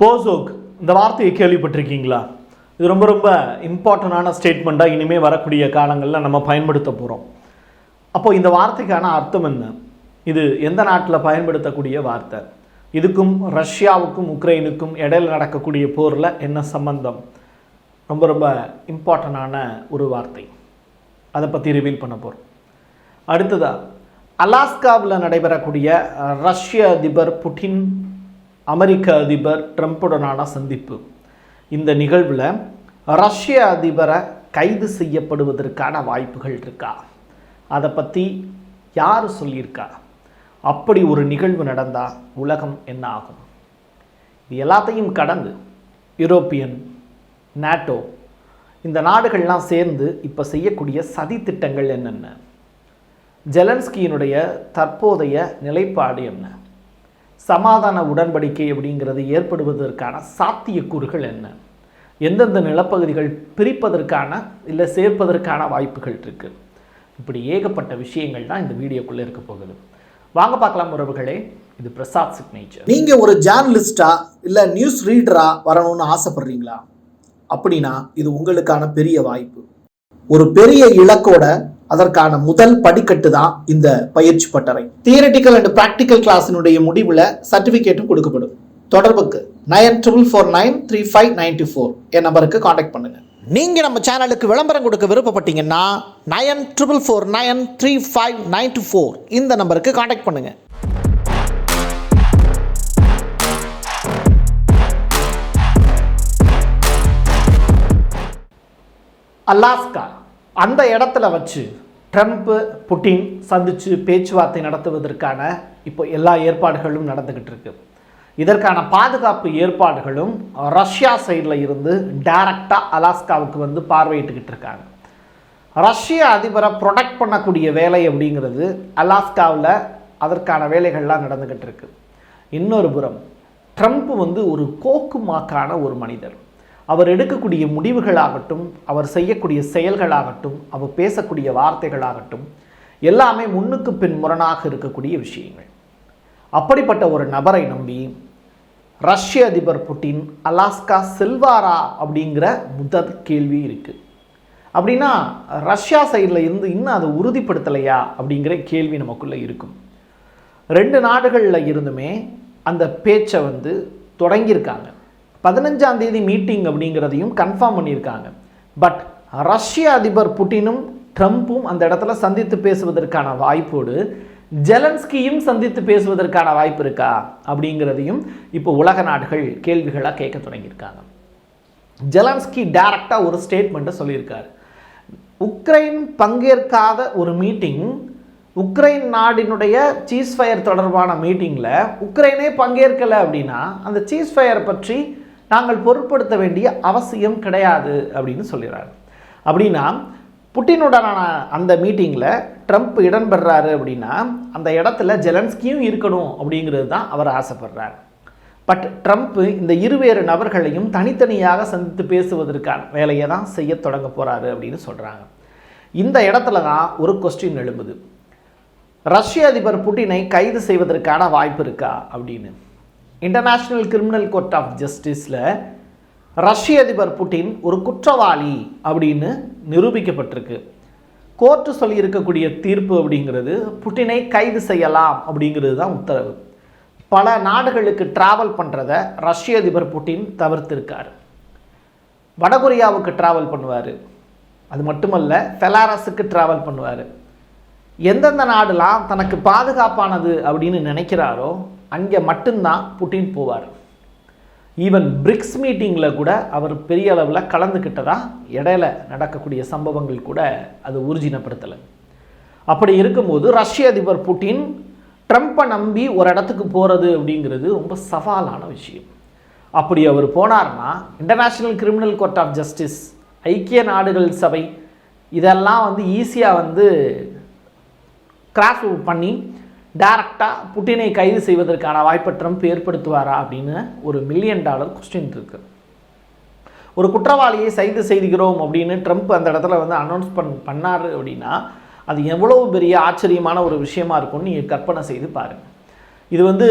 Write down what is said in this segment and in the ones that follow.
போசோக் இந்த வார்த்தையை கேள்விப்பட்டிருக்கீங்களா? இது ரொம்ப ரொம்ப இம்பார்ட்டண்டான ஸ்டேட்மெண்ட்டாக இனிமேல் வரக்கூடிய காலங்களில் நம்ம பயன்படுத்த போகிறோம் அப்போ இந்த வார்த்தைக்கான அர்த்தம் என்ன? இது எந்த நாட்டில் பயன்படுத்தக்கூடிய வார்த்தை? இதுக்கும் ரஷ்யாவுக்கும் உக்ரைனுக்கும் இடையில நடக்கக்கூடிய போரில் என்ன சம்பந்தம்? ரொம்ப ரொம்ப இம்பார்ட்டண்டான ஒரு வார்த்தை. அதை பற்றி ரிவீல் பண்ண போகிறோம் அடுத்ததாக அலாஸ்காவில் நடைபெறக்கூடிய ரஷ்ய அதிபர் புட்டின் அமெரிக்க அதிபர் ட்ரம்ப்புடனான சந்திப்பு. இந்த நிகழ்வில் ரஷ்ய அதிபரை கைது செய்யப்படுவதற்கான வாய்ப்புகள் இருக்கா? அதை பற்றி யார் சொல்லியிருக்கா? அப்படி ஒரு நிகழ்வு நடந்தால் உலகம் என்ன ஆகும்? இது எல்லாத்தையும் கடந்து யூரோப்பியன் நாட்டோ இந்த நாடுகள்லாம் சேர்ந்து இப்போ செய்யக்கூடிய சதி திட்டங்கள் என்னென்ன? ஜெலன்ஸ்கியினுடைய தற்போதைய நிலைப்பாடு என்ன? சமாதான உடன்படிக்கை அப்படிங்கிறது ஏற்படுவதற்கான சாத்தியக்கூறுகள் என்ன? எந்தெந்த நிலப்பகுதிகள் பிரிப்பதற்கான இல்லை சேர்ப்பதற்கான வாய்ப்புகள் இருக்குது இப்படி ஏகப்பட்ட விஷயங்கள் தான் இந்த வீடியோக்குள்ளே இருக்க போகுது. வாங்க பார்க்கலாம் உறவுகளே இது பிரசாத் சிக்னேச்சர் நீங்கள் ஒரு ஜேர்னலிஸ்டா இல்லை நியூஸ் ரீடரா வரணும்னு ஆசைப்படுறீங்களா? அப்படின்னா இது உங்களுக்கான பெரிய வாய்ப்பு. ஒரு பெரிய இலக்கோட அதற்கான முதல் படிக்கட்டு தான் இந்த பயிற்சி பட்டறை. தியரட்டிக்கல் அண்ட் பிராக்டிக்கல் கிளாஸினுடைய முடிவுல சர்டிபிகேட்டும் கொடுக்கப்படும். தொடர்புக்கு nine triple four nine three five ninety four என் நம்பருக்கு காண்டாக்ட் பண்ணுங்க. நீங்க நம்ம சேனலுக்கு விளம்பரம் கொடுக்க விருப்பப்பட்டீங்கன்னா nine triple four nine three five ninety four இந்த நம்பருக்கு காண்டாக்ட் பண்ணுங்க. அலாஸ்கா. அந்த இடத்துல வச்சு ட்ரம்ப்பு புட்டின் சந்தித்து பேச்சுவார்த்தை நடத்துவதற்கான இப்போ எல்லா ஏற்பாடுகளும் நடந்துக்கிட்டு இருக்கு. இதற்கான பாதுகாப்பு ஏற்பாடுகளும் ரஷ்யா சைடில் இருந்து டைரக்டாக அலாஸ்காவுக்கு வந்து பார்வையிட்டுக்கிட்டு இருக்காங்க. ரஷ்ய அதிபரை ப்ரொடெக்ட் பண்ணக்கூடிய வேலை அப்படிங்கிறது அலாஸ்காவில் அதற்கான வேலைகள்லாம் நடந்துக்கிட்டு இருக்கு. இன்னொரு புறம் ட்ரம்ப் வந்து ஒரு கோக்குமாக்கான ஒரு மனிதர். அவர் எடுக்கக்கூடிய முடிவுகளாகட்டும் அவர் செய்யக்கூடிய செயல்களாகட்டும் அவர் பேசக்கூடிய வார்த்தைகளாகட்டும் எல்லாமே முன்னுக்கு பின் முரணாக இருக்கக்கூடிய விஷயங்கள். அப்படிப்பட்ட ஒரு நபரை நம்பி ரஷ்ய அதிபர் புட்டின் அலாஸ்கா செல்வாரா அப்படிங்கிற முதல் கேள்வி இருக்குது அப்படின்னா ரஷ்யா சைடில் இருந்து இன்னும் அதை உறுதிப்படுத்தலையா அப்படிங்கிற கேள்வி நமக்குள்ளே இருக்கும். ரெண்டு நாடுகளில் இருந்துமே அந்த பேச்சை வந்து தொடங்கியிருக்காங்க. பதினஞ்சாம் தேதி மீட்டிங் அப்படிங்கிறதையும் கன்ஃபார்ம் பண்ணியிருக்காங்க. பட் ரஷ்ய அதிபர் புட்டினும் ட்ரம்ப்பும் அந்த இடத்துல சந்தித்து பேசுவதற்கான வாய்ப்போடு ஜெலன்ஸ்கியும் சந்தித்து பேசுவதற்கான வாய்ப்பு இருக்கா? அப்படிங்கிறதையும் இப்போ உலக நாடுகள் கேள்விகளாக கேட்க தொடங்கியிருக்காங்க. ஜெலன்ஸ்கி டைரக்டாக ஒரு ஸ்டேட்மெண்ட்டை சொல்லியிருக்காரு. உக்ரைன் பங்கேற்காத ஒரு மீட்டிங் உக்ரைன் நாடினுடைய சீஸ் ஃபயர் தொடர்பான மீட்டிங்கில் உக்ரைனே பங்கேற்கலை அப்படின்னா அந்த சீஸ் ஃபயரை பற்றி நாங்கள் பொருட்படுத்த வேண்டிய அவசியம் கிடையாது அப்படின்னு சொல்லிடுறாரு. அப்படின்னா புட்டினுடனான அந்த மீட்டிங்கில் ட்ரம்ப் இடம்பெறாரு அப்படின்னா அந்த இடத்துல ஜெலன்ஸ்கியும் இருக்கணும் அப்படிங்கிறது தான் அவர் ஆசைப்படுறார். பட் ட்ரம்ப்பு இந்த இருவேறு நபர்களையும் தனித்தனியாக சந்தித்து பேசுவதற்கான வேலையை தான் செய்ய தொடங்க போகிறாரு அப்படின்னு சொல்கிறாங்க இந்த இடத்துல தான் ஒரு கொஸ்டின் எழும்புது. ரஷ்ய அதிபர் புட்டினை கைது செய்வதற்கான வாய்ப்பு இருக்கா அப்படின்னு. இன்டர்நேஷ்னல் கிரிமினல் கோர்ட் ஆஃப் ஜஸ்டிஸில் ரஷ்ய அதிபர் புட்டின் ஒரு குற்றவாளி அப்படின்னு நிரூபிக்கப்பட்டிருக்கு. கோர்ட்டு சொல்லியிருக்கக்கூடிய தீர்ப்பு அப்படிங்கிறது புட்டினை கைது செய்யலாம் அப்படிங்கிறது தான் உத்தரவு. பல நாடுகளுக்கு ட்ராவல் பண்ணுறத ரஷ்ய அதிபர் புட்டின் தவிர்த்திருக்கார். வடகொரியாவுக்கு ட்ராவல் பண்ணுவார். அது மட்டுமல்ல பெலாரஸுக்கு ட்ராவல் பண்ணுவார். எந்தெந்த நாடுலாம் தனக்கு பாதுகாப்பானது அப்படின்னு நினைக்கிறாரோ அங்கே மட்டும்தான் புட்டின் போவார். ஈவன் பிரிக்ஸ் மீட்டிங்கில் கூட அவர் பெரிய அளவில் கலந்துக்கிட்டதா இடையில நடக்கக்கூடிய சம்பவங்கள் கூட அது ஊர்ஜினப்படுத்தலை அப்படி இருக்கும்போது ரஷ்ய அதிபர் புட்டின் ட்ரம்ப்பை நம்பி ஒரு இடத்துக்கு போகிறது அப்படிங்கிறது ரொம்ப சவாலான விஷயம். அப்படி அவர் போனார்னா international criminal court of justice ஐக்கிய நாடுகள் சபை இதெல்லாம் வந்து ஈஸியாக வந்து கிராஸ் பண்ணி டேரக்டாக புட்டினை கைது செய்வதற்கான வாய்ப்பை ட்ரம்ப் ஏற்படுத்துவாரா அப்படின்னு ஒரு மில்லியன் டாலர் கொஸ்டின் இருக்கு. ஒரு குற்றவாளியை கைது செய்கிறோம் அப்படின்னு ட்ரம்ப் அந்த இடத்துல வந்து அனௌன்ஸ் பண் பண்ணார் அப்படின்னா அது எவ்வளவு பெரிய ஆச்சரியமான ஒரு விஷயமா இருக்கும்னு நீங்கள் கற்பனை செய்து பாருங்கள் இது வந்து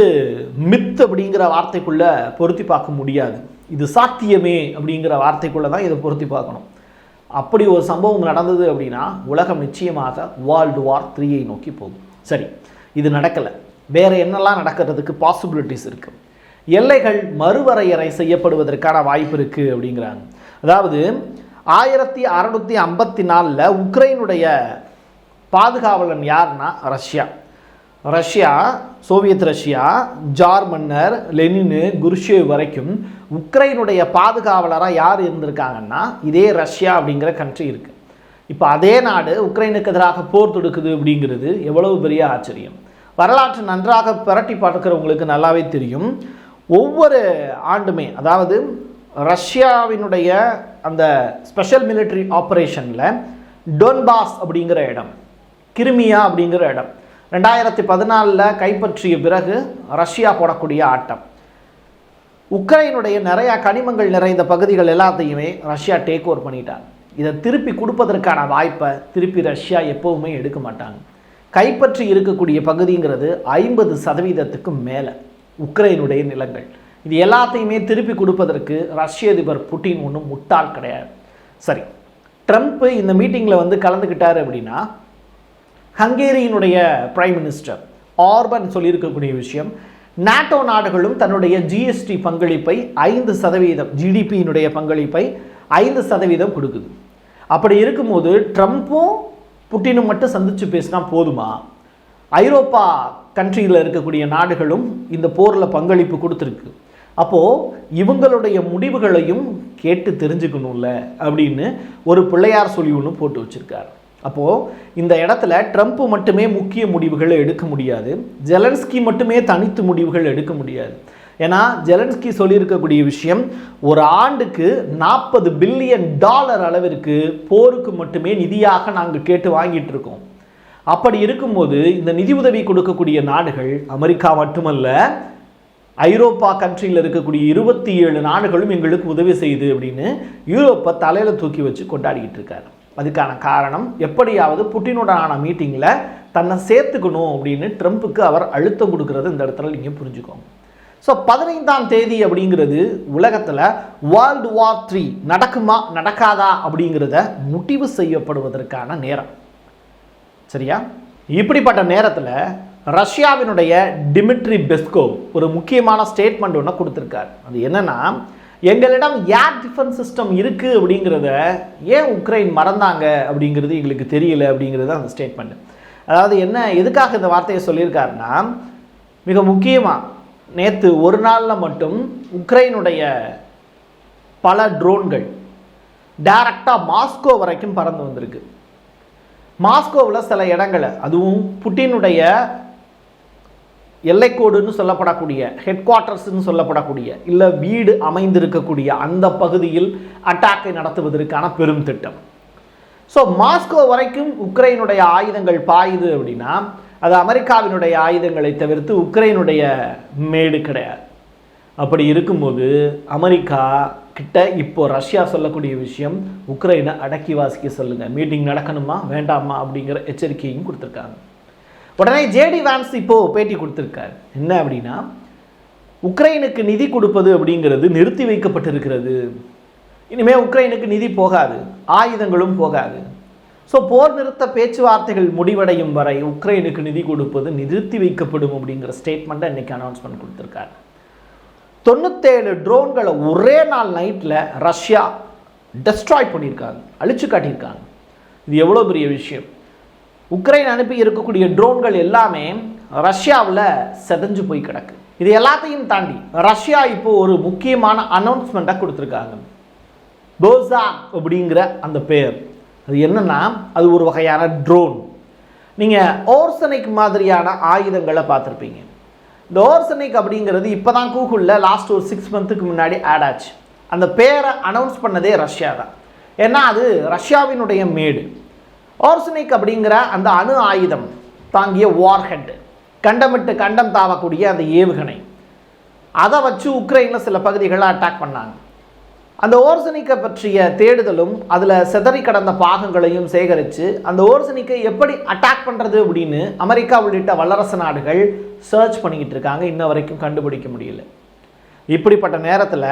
மித் அப்படிங்கிற வார்த்தைக்குள்ளே பொருத்தி பார்க்க முடியாது. இது சாத்தியமே அப்படிங்கிற வார்த்தைக்குள்ளே தான் இதை பொருத்தி பார்க்கணும். அப்படி ஒரு சம்பவம் நடந்தது அப்படின்னா உலகம் நிச்சயமாக வேர்ல்டு வார் த்ரீயை நோக்கி போகும். சரி இது நடக்கலை. வேறு என்னெல்லாம் நடக்கிறதுக்கு பாசிபிலிட்டிஸ் இருக்குது எல்லைகள் மறுவரையறை செய்யப்படுவதற்கான வாய்ப்பு இருக்குது அப்படிங்கிறாங்க. அதாவது ஆயிரத்தி அறநூற்றி ஐம்பத்தி நாலில் உக்ரைனுடைய பாதுகாவலன் யாருன்னா Russia. Russia Soviet Russia tsar மன்னர் லெனினு குருஷேவ் வரைக்கும் உக்ரைனுடைய பாதுகாவலராக யார் இருந்திருக்காங்கன்னா இதே ரஷ்யா அப்படிங்கிற கண்ட்ரி இருக்குது இப்போ அதே நாடு உக்ரைனுக்கு எதிராக போர் தொடுக்குது அப்படிங்கிறது எவ்வளவு பெரிய ஆச்சரியம். வரலாற்று நன்றாக பிரட்டி பார்க்கிறவங்களுக்கு நல்லாவே தெரியும். ஒவ்வொரு ஆண்டுமே அதாவது ரஷ்யாவினுடைய அந்த ஸ்பெஷல் மிலிட்டரி ஆப்ரேஷனில் டொன்பாஸ் அப்படிங்கிற இடம் கிருமியா அப்படிங்கிற இடம். ரெண்டாயிரத்தி பதினாலில் கைப்பற்றிய பிறகு ரஷ்யா போடக்கூடிய ஆட்டம். உக்ரைனுடைய நிறையா கனிமங்கள் நிறைந்த பகுதிகள் எல்லாத்தையுமே ரஷ்யா டேக் ஓவர் பண்ணிட்டாங்க. இதை திருப்பி கொடுப்பதற்கான வாய்ப்பை திருப்பி ரஷ்யா எப்போவுமே எடுக்க மாட்டாங்க. கைப்பற்றி இருக்கக்கூடிய பகுதிங்கிறது ஐம்பது சதவீதத்துக்கும் மேலே உக்ரைனுடைய நிலங்கள். இது எல்லாத்தையுமே திருப்பி கொடுப்பதற்கு ரஷ்ய அதிபர் புட்டின் ஒன்றும் முட்டாள் கிடையாது. சரி ட்ரம்ப் இந்த மீட்டிங்கில் வந்து கலந்துக்கிட்டார் அப்படின்னா ஹங்கேரியினுடைய பிரைம் மினிஸ்டர் ஆர்பன் சொல்லியிருக்கக்கூடிய விஷயம் நாட்டோ நாடுகளும் தன்னுடைய ஜிஎஸ்டி பங்களிப்பை ஐந்து சதவீதம் ஜிடிபியினுடைய பங்களிப்பை ஐந்து சதவீதம் கொடுக்குது. அப்படி இருக்கும்போது ட்ரம்ப்பும் புட்டினும் மட்டும் சந்தித்து பேசினா போதுமா? ஐரோப்பா கண்ட்ரியில் இருக்கக்கூடிய நாடுகளும் இந்த போரில் பங்களிப்பு கொடுத்துருக்கு. அப்போது இவங்களுடைய முடிவுகளையும் கேட்டு தெரிஞ்சுக்கணும்ல அப்படின்னு ஒரு பிள்ளையார் சொல்லி ஒன்று போட்டு வச்சுருக்காரு. அப்போது இந்த இடத்துல ட்ரம்ப் மட்டுமே முக்கிய முடிவுகளை எடுக்க முடியாது. ஜெலன்ஸ்கி மட்டுமே தனித்து முடிவுகள் எடுக்க முடியாது. ஏன்னா ஜெலன்ஸ்கி சொல்லியிருக்கக்கூடிய விஷயம் ஒரு ஆண்டுக்கு நாற்பது பில்லியன் டாலர் அளவிற்கு போருக்கு மட்டுமே நிதியாக நாங்கள் கேட்டு வாங்கிட்டு இருக்கோம் அப்படி இருக்கும்போது இந்த நிதி உதவி கொடுக்கக்கூடிய நாடுகள் அமெரிக்கா மட்டுமல்ல ஐரோப்பா கண்ட்ரியில் இருக்கக்கூடிய இருபத்தி ஏழு நாடுகளும் எங்களுக்கு உதவி செய்யுது அப்படின்னு யூரோப்பை தலையில் தூக்கி வச்சு கொண்டாடிக்கிட்டு இருக்காரு அதுக்கான காரணம் எப்படியாவது புட்டினுடனான மீட்டிங்கில் தன்னை சேர்த்துக்கணும் அப்படின்னு ட்ரம்ப்புக்கு அவர் அழுத்தம் கொடுக்கறது இந்த இடத்துல நீங்கள் புரிஞ்சுக்கோங்க. ஸோ பதினைந்தாம் தேதி அப்படிங்கிறது உலகத்தில் வேர்ல்டு வார் த்ரீ நடக்குமா நடக்காதா அப்படிங்கிறத முடிவு செய்யப்படுவதற்கான நேரம். சரியா? இப்படிப்பட்ட நேரத்தில் ரஷ்யாவினுடைய டிமிட்ரி பெஸ்கோவ் ஒரு முக்கியமான ஸ்டேட்மெண்ட் ஒன்று கொடுத்துருக்காரு. அது என்னென்னா எங்களிடம் ஏர் டிஃபென்ஸ் சிஸ்டம் இருக்குது அப்படிங்கிறத ஏன் உக்ரைன் மறந்தாங்க அப்படிங்கிறது எங்களுக்கு தெரியல அப்படிங்கிறது அந்த ஸ்டேட்மெண்ட் அதாவது என்ன எதுக்காக இந்த வார்த்தையை சொல்லியிருக்காருன்னா மிக முக்கியமாக நேற்று ஒரு நாளில் மட்டும் உக்ரைனுடைய பல ட்ரோன்கள் டைரக்டாக மாஸ்கோ வரைக்கும் பறந்து வந்திருக்கு. மாஸ்கோவில் சில இடங்களை அதுவும் புட்டினுடைய எல்லைக்கோடுன்னு சொல்லப்படக்கூடிய ஹெட் குவார்ட்டர்ஸ்னு சொல்லப்படக்கூடிய இல்லை வீடு அமைந்திருக்கக்கூடிய அந்த பகுதியில் அட்டாக்கை நடத்துவதற்கான பெரும் திட்டம். ஸோ மாஸ்கோ வரைக்கும் உக்ரைனுடைய ஆயுதங்கள் பாயுது அப்படின்னா அது அமெரிக்காவினுடைய ஆயுதங்களை தவிர்த்து உக்ரைனுடைய மேடு கிடையாது. அப்படி இருக்கும்போது அமெரிக்கா கிட்ட இப்போ ரஷ்யா சொல்லக்கூடிய விஷயம் உக்ரைனை அடக்கி வாசிக்க சொல்லுங்கள் மீட்டிங் நடக்கணுமா? வேண்டாமா? அப்படிங்கிற எச்சரிக்கையும் கொடுத்துருக்காங்க. உடனே ஜேடி வான்ஸ் இப்போ பேட்டி கொடுத்துருக்காரு. என்ன அப்படின்னா உக்ரைனுக்கு நிதி கொடுப்பது அப்படிங்கிறது நிறுத்தி வைக்கப்பட்டிருக்கிறது. இனிமேல் உக்ரைனுக்கு நிதி போகாது. ஆயுதங்களும் போகாது. ஸோ போர் நிறுத்த பேச்சுவார்த்தைகள் முடிவடையும் வரை உக்ரைனுக்கு நிதி கொடுப்பது நிறுத்தி வைக்கப்படும் அப்படிங்கிற ஸ்டேட்மெண்ட்டை இன்றைக்கி அனௌன்ஸ்மெண்ட் கொடுத்துருக்காரு. தொண்ணூத்தேழு ட்ரோன்களை ஒரே நாள் நைட்டில் ரஷ்யா டெஸ்ட்ராய் பண்ணியிருக்காங்க அழிச்சு காட்டியிருக்காங்க. இது எவ்வளோ பெரிய விஷயம்? உக்ரைன் அனுப்பி இருக்கக்கூடிய ட்ரோன்கள் எல்லாமே ரஷ்யாவில் செதஞ்சு போய் கிடக்கு. இது எல்லாத்தையும் தாண்டி ரஷ்யா இப்போது ஒரு முக்கியமான அனௌன்ஸ்மெண்ட்டாக கொடுத்துருக்காங்க. போசா அப்படிங்கிற அந்த பேர். அது என்னென்னா அது ஒரு வகையான ட்ரோன் நீங்கள் ஓர்சனைக் மாதிரியான ஆயுதங்களை பார்த்துருப்பீங்க. இந்த ஓர்சனைக் அப்படிங்கிறது இப்போ தான் கூகுளில் லாஸ்ட் ஒரு சிக்ஸ் மந்த்துக்கு முன்னாடி ஆட் ஆச்சு. அந்த பேரை அனௌன்ஸ் பண்ணதே ரஷ்யா தான். ஏன்னா அது ரஷ்யாவினுடைய மேடு. ஓர்சனிக் அப்படிங்கிற அந்த அணு ஆயுதம் தாங்கிய வார்ஹெட் கண்டமிட்டு கண்டம் தாவக்கூடிய அந்த ஏவுகணை. அதை வச்சு உக்ரைனில் சில பகுதிகளை அட்டாக் பண்ணாங்க. அந்த ஓர்சனிக்கை பற்றிய தேடுதலும் அதில் சிதறி கடந்த பாகங்களையும் சேகரித்து அந்த ஓர்சனிக்கை எப்படி அட்டாக் பண்ணுறது அப்படின்னு அமெரிக்கா உள்ளிட்ட வல்லரசு நாடுகள் சர்ச் பண்ணிக்கிட்டு இருக்காங்க. இன்ன வரைக்கும் கண்டுபிடிக்க முடியல. இப்படிப்பட்ட நேரத்தில்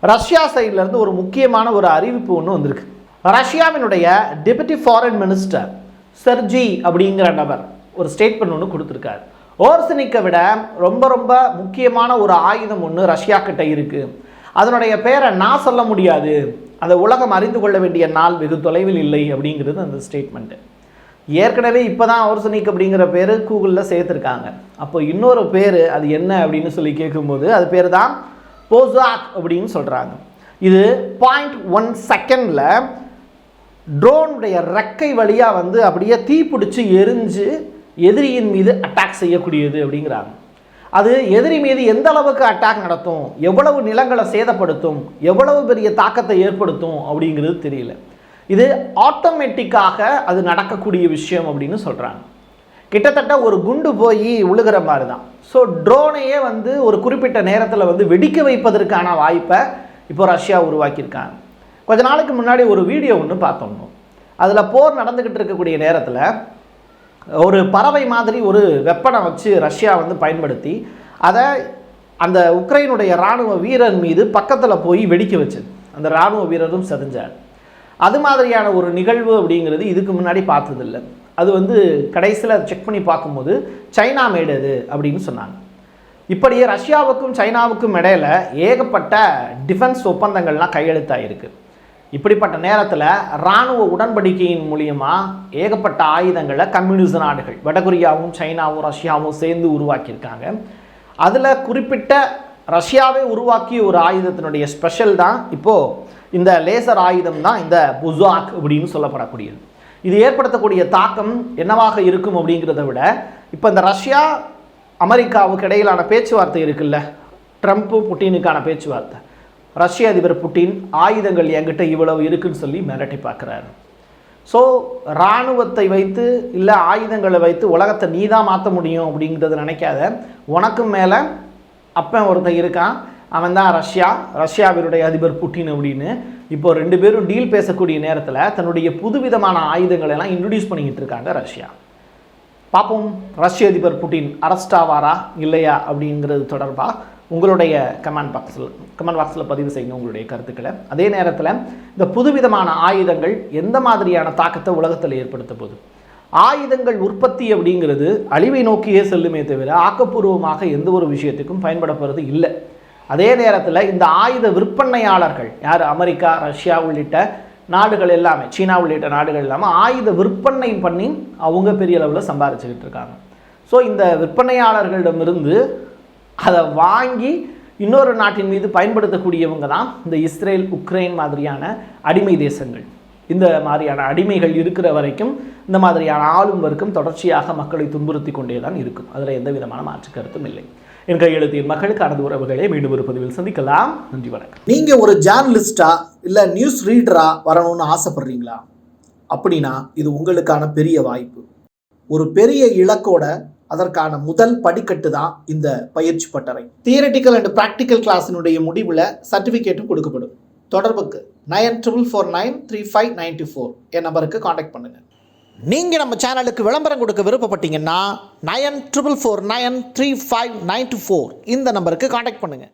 ரஷ்யா சைட்லேருந்து ஒரு முக்கியமான ஒரு அறிவிப்பு ஒன்று வந்திருக்கு. ரஷ்யாவினுடைய டெபுட்டி ஃபாரின் மினிஸ்டர் சர்ஜி அப்படிங்கிற நபர் ஒரு ஸ்டேட்மெண்ட் ஒன்று கொடுத்துருக்காரு. ஓர்சனிக்கை விட ரொம்ப ரொம்ப முக்கியமான ஒரு ஆயுதம் ஒன்று ரஷ்யா கிட்ட இருக்கு. அதனுடைய பேரை நான் சொல்ல முடியாது. அந்த உலகம் அறிந்து கொள்ள வேண்டிய நாள் வெகு தொலைவில் இல்லை அப்படிங்கிறது அந்த ஸ்டேட்மெண்ட்டு ஏற்கனவே இப்போ தான் ஆர்சனிக் அப்படிங்கிற பேர் கூகுளில் சேர்த்துருக்காங்க. அப்போ இன்னொரு பேர் அது என்ன அப்படின்னு சொல்லி கேட்கும்போது அது பேர் தான் போசாக் அப்படின்னு சொல்கிறாங்க இது பாயிண்ட் ஒன் செகண்டில் ட்ரோனுடைய ரெக்கை வழியாக வந்து அப்படியே தீப்பிடிச்சு எரிஞ்சு எதிரியின் மீது அட்டாக் செய்யக்கூடியது அப்படிங்கிறாங்க. அது எதிரி மீது எந்த அளவுக்கு அட்டாக் நடத்தும் எவ்வளவு நிலங்களை சேதப்படுத்தும் எவ்வளவு பெரிய தாக்கத்தை ஏற்படுத்தும் அப்படிங்கிறது தெரியல. இது ஆட்டோமேட்டிக்காக அது நடக்கக்கூடிய விஷயம் அப்படின்னு சொல்கிறாங்க கிட்டத்தட்ட ஒரு குண்டு போய் உழுகிற மாதிரி தான் ஸோ ட்ரோனையே வந்து ஒரு குறிப்பிட்ட நேரத்தில் வந்து வெடிக்க வைப்பதற்கான வாய்ப்பை இப்போ ரஷ்யா உருவாக்கியிருக்காங்க. கொஞ்ச நாளைக்கு முன்னாடி ஒரு வீடியோ ஒன்று பார்த்தோம். அதில் போர் நடந்துக்கிட்டு இருக்கக்கூடிய நேரத்தில் ஒரு பறவை மாதிரி ஒரு வெப்பனை வச்சு ரஷ்யா வந்து பயன்படுத்தி அதை அந்த உக்ரைனுடைய இராணுவ வீரர் மீது பக்கத்தில் போய் வெடிக்க வச்சது. அந்த இராணுவ வீரரும் செதஞ்சார். அது மாதிரியான ஒரு நிகழ்வு அப்படிங்கிறது இதுக்கு முன்னாடி பார்த்ததில்ல. அது வந்து கடைசியில் செக் பண்ணி பார்க்கும்போது சைனா மேடு அது அப்படின்னு சொன்னாங்க. இப்படியே ரஷ்யாவுக்கும் சைனாவுக்கும் இடையில ஏகப்பட்ட டிஃபென்ஸ் ஒப்பந்தங்கள்லாம் கையெழுத்தாயிருக்கு. இப்படிப்பட்ட நேரத்தில் இராணுவ உடன்படிக்கையின் மூலியமாக ஏகப்பட்ட ஆயுதங்களை கம்யூனிச நாடுகள் வடகொரியாவும் சைனாவும் ரஷ்யாவும் சேர்ந்து உருவாக்கியிருக்காங்க. அதில் குறிப்பிட்ட ரஷ்யாவே உருவாக்கிய ஒரு ஆயுதத்தினுடைய ஸ்பெஷல் தான் இப்போது இந்த லேசர் ஆயுதம் தான் இந்த புசாக் அப்படின்னு சொல்லப்படக்கூடியது. இது ஏற்படுத்தக்கூடிய தாக்கம் என்னவாக இருக்கும் அப்படிங்கிறத விட இப்போ இந்த ரஷ்யா அமெரிக்காவுக்கு இடையிலான பேச்சுவார்த்தை இருக்குல்ல ட்ரம்ப்பு புட்டினுக்கான பேச்சுவார்த்தை. ரஷ்ய அதிபர் புட்டின் ஆயுதங்கள் என்கிட்ட இவ்வளவு இருக்குன்னு சொல்லி மிரட்டி பார்க்குறாரு. ஸோ இராணுவத்தை வைத்து இல்லை ஆயுதங்களை வைத்து உலகத்தை நீ தான் மாற்ற முடியும் அப்படிங்கிறத நினைக்காத. உனக்கும் மேலே அப்பன் ஒருத்தன் இருக்கான். அவன் தான் ரஷ்யா. ரஷ்யாவினுடைய அதிபர் புட்டின் அப்படின்னு. இப்போ ரெண்டு பேரும் டீல் பேசக்கூடிய நேரத்தில் தன்னுடைய புதுவிதமான ஆயுதங்களை எல்லாம் இன்ட்ரடியூஸ் பண்ணிக்கிட்டு இருக்காங்க ரஷ்யா. பார்ப்போம் ரஷ்ய அதிபர் புட்டின் அரஸ்டாவாரா ஆவாரா இல்லையா அப்படிங்கிறது தொடர்பாக உங்களுடைய கமெண்ட் பாக்ஸில் கமெண்ட் பாக்ஸில் பதிவு செய்யுங்க உங்களுடைய கருத்துக்களை. அதே நேரத்தில் இந்த புதுவிதமான ஆயுதங்கள் எந்த மாதிரியான தாக்கத்தை உலகத்தில் ஏற்படுத்த போகுது? ஆயுதங்கள் உற்பத்தி அப்படிங்கிறது அழிவை நோக்கியே செல்லுமே தவிர ஆக்கப்பூர்வமாக எந்த ஒரு விஷயத்துக்கும் பயன்பட போகிறது இல்லை. அதே நேரத்தில் இந்த ஆயுத விற்பனையாளர்கள் யார்? அமெரிக்கா ரஷ்யா உள்ளிட்ட நாடுகள் எல்லாமே சீனா உள்ளிட்ட நாடுகள் எல்லாமே ஆயுத விற்பனை பண்ணி அவங்க பெரிய அளவில் சம்பாரிச்சுக்கிட்டு இருக்காங்க. ஸோ இந்த விற்பனையாளர்களிடமிருந்து அதை வாங்கி இன்னொரு நாட்டின் மீது பயன்படுத்தக்கூடியவங்க தான் இந்த இஸ்ரேல் உக்ரைன் மாதிரியான அடிமை தேசங்கள். இந்த மாதிரியான அடிமைகள் இருக்கிற வரைக்கும் இந்த மாதிரியான ஆளும் வர்க்கம் தொடர்ச்சியாக மக்களை துன்புறுத்தி கொண்டே தான் இருக்கும். அதில் எந்த விதமான மாற்று கருத்தும் இல்லை. என் கையெழுத்தின் மக்களுக்கு அனது உறவுகளை மீண்டும் ஒரு பதிவில் சந்திக்கலாம். நன்றி வணக்கம். நீங்கள் ஒரு ஜேர்னலிஸ்டா இல்லை நியூஸ் ரீடரா வரணும்னு ஆசைப்படுறீங்களா? அப்படின்னா இது உங்களுக்கான பெரிய வாய்ப்பு. ஒரு பெரிய இலக்கோட அதற்கான முதல் படிக்கட்டு தான் இந்த பயிற்சி பட்டறை. தியரட்டிக்கல் அண்ட் ப்ராக்டிக்கல் கிளாஸினுடைய முடிவில் சர்டிஃபிகேட்டும் கொடுக்கப்படும். தொடர்புக்கு nine triple four nine three five ninety four என் நம்பருக்கு காண்டாக்ட் பண்ணுங்கள் நீங்கள் நம்ம சேனலுக்கு விளம்பரம் கொடுக்க விருப்பப்பட்டீங்கன்னா nine triple four nine three five nine four இந்த நம்பருக்கு காண்டாக்ட் பண்ணுங்கள்